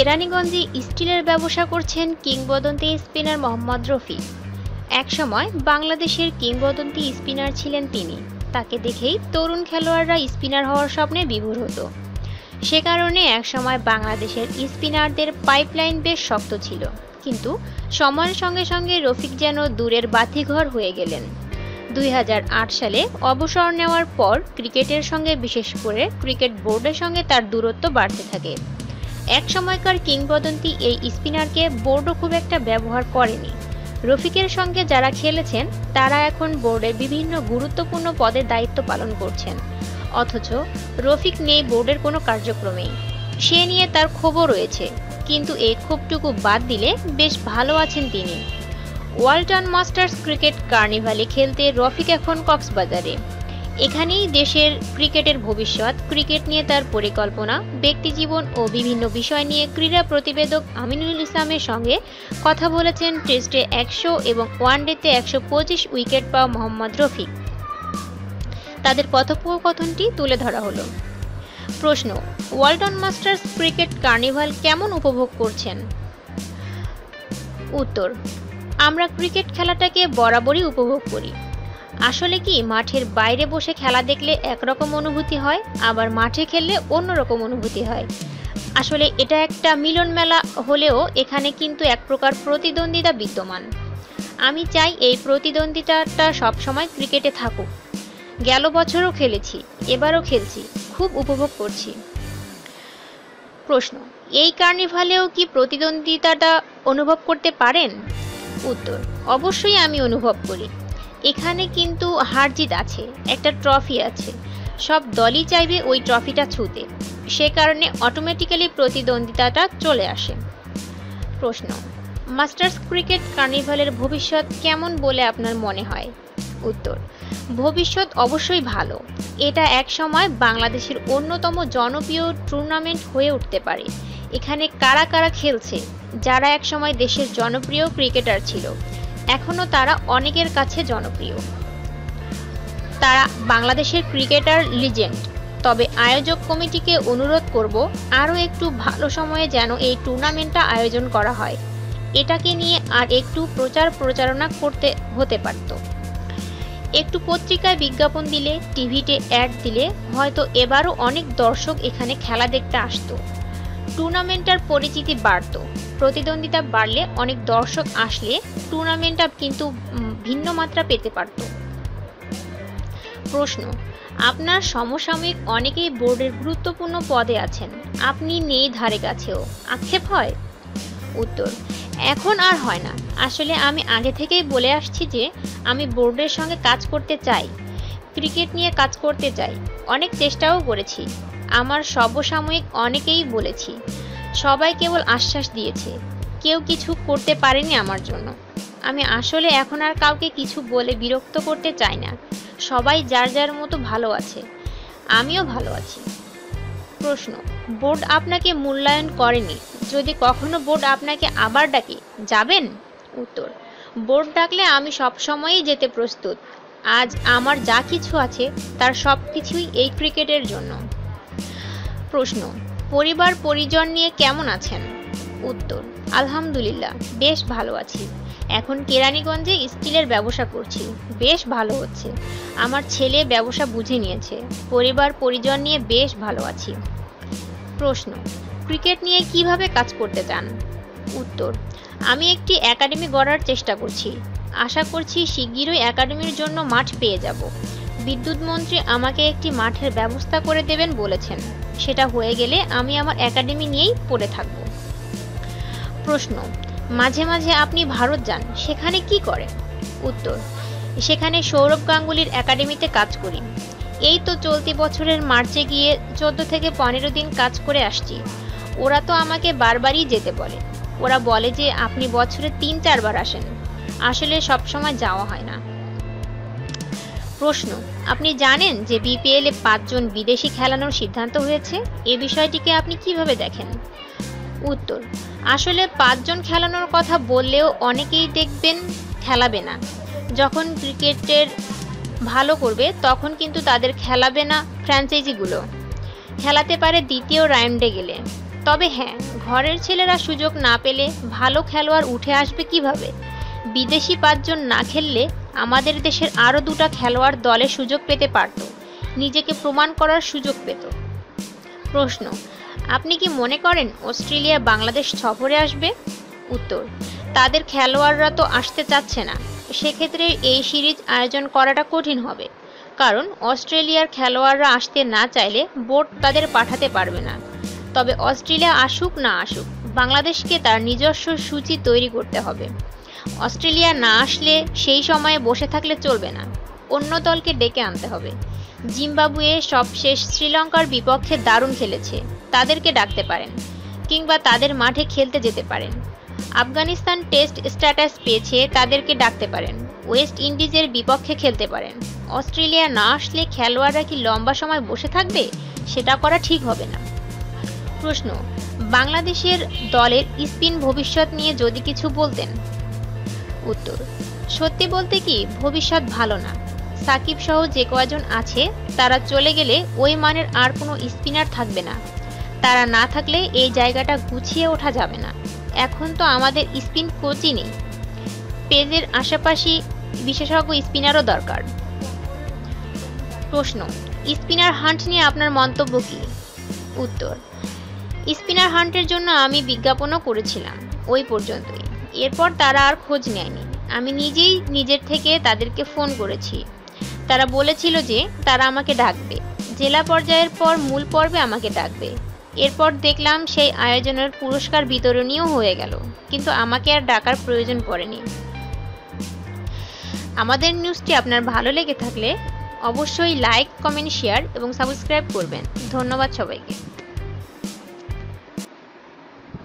কেরানীগঞ্জে স্টিলের ব্যবসা করছেন কিংবদন্তি স্পিনার মোহাম্মদ রফি একসময় বাংলাদেশের কিংবদন্তি স্পিনার ছিলেন তিনি। তাকে দেখেই তরুণ খেলোয়াড়রা স্পিনার হওয়ার স্বপ্নে বিভোর হতো। সে কারণে একসময় বাংলাদেশের স্পিনারদের পাইপলাইন বেশ শক্ত ছিল। কিন্তু সময়ের সঙ্গে সঙ্গে রফিক যেন দূরের বাতিঘর হয়ে গেলেন। দুই হাজার আট সালে অবসর নেওয়ার পর ক্রিকেটের সঙ্গে বিশেষ করে ক্রিকেট বোর্ডের সঙ্গে তার দূরত্ব বাড়তে থাকে। এক সময়কার কিংবদন্তি এই স্পিনারকে বোর্ডও খুব একটা ব্যবহার করেনি। রফিকের সঙ্গে যারা খেলেছেন, তারা এখন বোর্ডে বিভিন্ন গুরুত্বপূর্ণ পদে দায়িত্ব পালন করছেন। অথচ রফিক নেই বোর্ডের কোনো কার্যক্রমেই। সে নিয়ে তার ক্ষোভও রয়েছে, কিন্তু এই ক্ষোভটুকু বাদ দিলে বেশ ভালো আছেন তিনি। ওয়ালটন মাস্টার্স ক্রিকেট কার্নিভালে খেলতে রফিক এখন কক্সবাজারে। এখানেই দেশের ক্রিকেটের ভবিষ্যৎ, ক্রিকেট নিয়ে তার পরিকল্পনা, ব্যক্তিজীবন ও বিভিন্ন বিষয় নিয়ে ক্রীড়া প্রতিবেদক আমিনুল ইসলামের সঙ্গে কথা বলেছেন টেস্টে একশো এবং ওয়ানডেতে একশো পঁচিশ উইকেট পাওয়া মোহাম্মদ রফিক। তাদের কথোপকথনটি তুলে ধরা হলো। প্রশ্ন, ওয়ালটন মাস্টার্স ক্রিকেট কার্নিভাল কেমন উপভোগ করছেন? উত্তর, আমরা ক্রিকেট খেলাটাকে বরাবরই উপভোগ করি। আসলে কি মাঠের বাইরে বসে খেলা দেখলে একরকম অনুভূতি হয়, আবার মাঠে খেললে অন্যরকম অনুভূতি হয়? আসলে এটা একটা মিলন মেলা হলেও এখানে কিন্তু এক প্রকার প্রতিদ্বন্দ্বিতা বিদ্যমান। আমি চাই এই প্রতিদ্বন্দ্বিতাটা সবসময় ক্রিকেটে থাকুক। গেল বছরও খেলেছি, এবারও খেলছি, খুব উপভোগ করছি। প্রশ্ন, এই কার্নিভালেও কি প্রতিদ্বন্দ্বিতাটা অনুভব করতে পারেন? উত্তর, অবশ্যই আমি অনুভব করি। এখানে কিন্তু হার জিত আছে, একটা ট্রফি আছে। সব দলই চাইবে ওই ট্রফিটা ছুতে। সে কারণে অটোমেটিক্যালি প্রতিদ্বন্দ্বিতাটা চলে আসে। প্রশ্ন, মাস্টার্স ক্রিকেট কার্নিভালের ভবিষ্যৎ কেমন বলে আপনার মনে হয়? উত্তর, ভবিষ্যৎ অবশ্যই ভালো। এটা এক সময় বাংলাদেশের অন্যতম জনপ্রিয় টুর্নামেন্ট হয়ে উঠতে পারে। এখানে কারা কারা খেলছে, যারা একসময় দেশের জনপ্রিয় ক্রিকেটার ছিল এখনও তারা অনেকের কাছে জনপ্রিয়। তারা বাংলাদেশের ক্রিকেটার লিজেন্ড, তবে আয়োজক কমিটিকে অনুরোধ করব আরও একটু ভালো সময়ে যেন এই টুর্নামেন্টটা আয়োজন করা হয়। এটাকে নিয়ে আর একটু প্রচার প্রচারণা করতে হতে পারত। একটু পত্রিকায় বিজ্ঞাপন দিলে, টিভিতে অ্যাড দিলে হয়তো এবারও অনেক দর্শক এখানে খেলা দেখতে আসতো। টুর্নামেন্টটার পরিচিতি বাড়ত। প্রতিদ্বন্দ্বিতা বাড়লে অনেক দর্শক আসলে টুর্নামেন্টটা কিন্তু ভিন্ন মাত্রা পেতে পারত। প্রশ্ন, আপনার সমসাময়িক অনেকেই বোর্ডের গুরুত্বপূর্ণ পদে আছেন। আপনি নেই ধারে কাছেও। আক্ষেপ হয়? উত্তর, এখন আর হয় না। আসলে আমি আগে থেকেই বলে আসছি যে, আমি বোর্ডের সঙ্গে কাজ করতে চাই। ক্রিকেট নিয়ে কাজ করতে চাই। অনেক চেষ্টাও করেছি। আমার সর্বসাময়িক অনেকেই বলেছি সবাই কেবল আশ্বাস দিয়েছে, কেউ কিছু করতে পারেনি আমার জন্য। আমি আসলে এখন আর কাউকে কিছু বলে বিরক্ত করতে চাই না। সবাই যার যার মতো ভালো আছে। আমিও ভালো আছি। প্রশ্ন, বোর্ড আপনাকে মূল্যায়ন করেনি। যদি কখনো বোর্ড আপনাকে আবার ডাকে, যাবেন? উত্তর, বোর্ড ডাকলে আমি সবসময়ই যেতে প্রস্তুত। আজ আমার যা কিছু আছে, তার সব কিছুই এই ক্রিকেটের জন্য। প্রশ্ন পরিবার, পরিজন নিয়ে কেমন আছেন? উত্তর, আলহামদুলিল্লাহ, বেশ ভালো আছি। এখন কেরানীগঞ্জে স্টিলের ব্যবসা করছি, বেশ ভালো হচ্ছে। আমার ছেলে ব্যবসা বুঝে নিয়েছে, পরিবার, পরিজন নিয়ে বেশ ভালো আছি। প্রশ্ন, ক্রিকেট নিয়ে কীভাবে কাজ করতে চান? উত্তর, আমি একটি একাডেমি গড়ার চেষ্টা করছি। আশা করছি শিগগিরই একাডেমির জন্য মাঠ পেয়ে যাব। বিদ্যুৎ মন্ত্রী আমাকে একটি মাঠের ব্যবস্থা করে দেবেন বলেছেন। সেটা হয়ে গেলে আমি আমার একাডেমি নিয়েই পড়ে থাকব। প্রশ্ন, মাঝে মাঝে আপনি ভারত যান, সেখানে কি করে? উত্তর, সেখানে সৌরভ গাঙ্গুলির একাডেমিতে কাজ করি। এই তো চলতি বছরের মার্চে গিয়ে চোদ্দ থেকে পনেরো দিন কাজ করে আসছি। ওরা তো আমাকে বারবারই যেতে বলে। ওরা বলে যে আপনি বছরে তিন চারবার আসেন। আসলে সবসময় যাওয়া হয় না। প্রশ্ন। আপনি জানেন যে বিপিএল এ পাঁচজন বিদেশি খেলানোর সিদ্ধান্ত হয়েছে? এ বিষয়টিকে আপনি কীভাবে দেখেন? উত্তর, আসলে পাঁচজন খেলানোর কথা বললেও অনেকেই দেখবেন খেলাবে না। যখন ক্রিকেটের ভালো করবে, তখন কিন্তু তাদের খেলাবে না ফ্র্যাঞ্চাইজিগুলো। খেলাতে পারে দ্বিতীয় রাউন্ডে গেলে। তবে হ্যাঁ ঘরের ছেলেরা সুযোগ না পেলে ভালো খেলোয়াড় উঠে আসবে কীভাবে? বিদেশি পাঁচজন না খেললে আমাদের দেশের আরও দুটা খেলোয়াড় দলে সুযোগ পেতে পারত। নিজেকে প্রমাণ করার সুযোগ পেত। প্রশ্ন, আপনি কি মনে করেন অস্ট্রেলিয়া বাংলাদেশ সফরে আসবে? উত্তর, তাদের খেলোয়াড়রা তো আসতে চাচ্ছে না। সেক্ষেত্রে এই সিরিজ আয়োজন করাটা কঠিন হবে। কারণ অস্ট্রেলিয়ার খেলোয়াড়রা আসতে না চাইলে বোর্ড তাদের পাঠাতে পারবে না। তবে অস্ট্রেলিয়া আসুক না আসুক, বাংলাদেশকে তার নিজস্ব সূচি তৈরি করতে হবে। অস্ট্রেলিয়া না আসলে সেই সময়ে বসে থাকলে চলবে না। অন্য দলকে ডেকে আনতে হবে। জিম্বাবুয়ে সবশেষ শ্রীলঙ্কার বিপক্ষে দারুণ খেলেছে। তাদেরকে ডাকতে পারেন কিংবা তাদের মাঠে খেলতে যেতে পারেন। আফগানিস্তান টেস্ট স্ট্যাটাস পেয়েছে, তাদেরকে ডাকতে পারেন। ওয়েস্ট ইন্ডিজের বিপক্ষে খেলতে পারেন। অস্ট্রেলিয়া না আসলে খেলোয়াড়রা কি লম্বা সময় বসে থাকবে? সেটা করা ঠিক হবে না। প্রশ্ন, বাংলাদেশের দলের স্পিন ভবিষ্যৎ নিয়ে যদি কিছু বলতেন। উত্তর। সত্যি বলতে কি, ভবিষ্যৎ ভালো না। সাকিব সহ যে কয়জন আছে, তারা চলে গেলে ওই মানের আর কোনো স্পিনার থাকবে না। তারা না থাকলে এই জায়গাটা গুছিয়ে ওঠা যাবে না। এখন তো আমাদের স্পিন কোচই নেই। পেজের আশেপাশে বিশেষজ্ঞ স্পিনারও দরকার। প্রশ্ন, স্পিনার হান্ট নিয়ে আপনার মন্তব্য কী? উত্তর, স্পিনার হান্টের জন্য আমি বিজ্ঞাপনও করেছিলাম, ওই পর্যন্তই। এরপর তারা আর খোঁজ নেয়নি। আমি নিজেই নিজের থেকে তাদেরকে ফোন করেছি। তারা বলেছিল যে তারা আমাকে ডাকবে। জেলা পর্যায়ের পর মূল পর্বে আমাকে ডাকবে। এরপর দেখলাম সেই আয়োজনের পুরস্কার বিতরণীয় হয়ে গেল, কিন্তু আমাকে আর ডাকার প্রয়োজন পড়েনি। আমাদের নিউজটি আপনার ভালো লেগে থাকলে অবশ্যই লাইক, কমেন্ট, শেয়ার এবং সাবস্ক্রাইব করবেন। ধন্যবাদ সবাইকে।